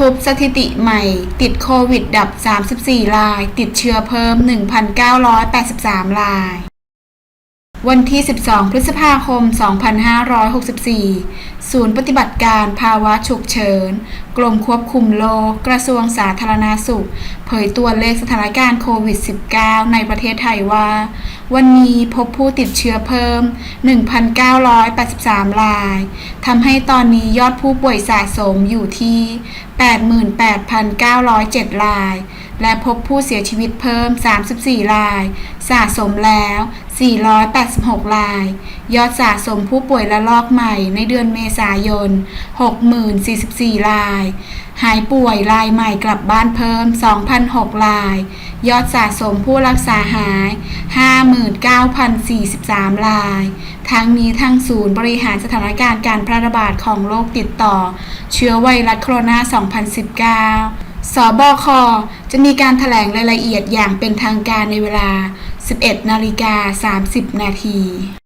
พบสถิติใหม่ ติดโควิดดับ 34 ราย ติดเชื้อเพิ่ม 1,983 ราย วันที่ 12 พฤษภาคม 2564 ศูนย์ปฏิบัติการภาวะฉุกเฉิน กรมควบคุมโรค กระทรวงสาธารณาสุข เผยตัวเลขสถานการณ์โควิด -19 ในประเทศไทยว่า วันนี้พบผู้ติดเชื้อเพิ่ม 1,983 ราย ทำให้ตอนนี้ยอดผู้ป่วยสะสมอยู่ที่ 88,907 ราย และพบผู้เสียชีวิตเพิ่ม 34 ราย สะสมแล้ว 486 ราย ยอดสะสมผู้ป่วยละลอกใหม่ในเดือนเมษายน 60,044 ราย หายป่วยรายใหม่กลับบ้านเพิ่ม 2,006 ราย ยอดสะสมผู้รักษาหาย 59,043 ราย ทั้งนี้ทางศูนย์บริหารสถานการณ์การแพร่ระบาดของโรคติดต่อ เชื้อไวรัสโคโรนา 2019 สบค จะมีการแถลงรายละเอียดอย่างเป็นทางการในเวลา 11 นาฬิกา 30 นาที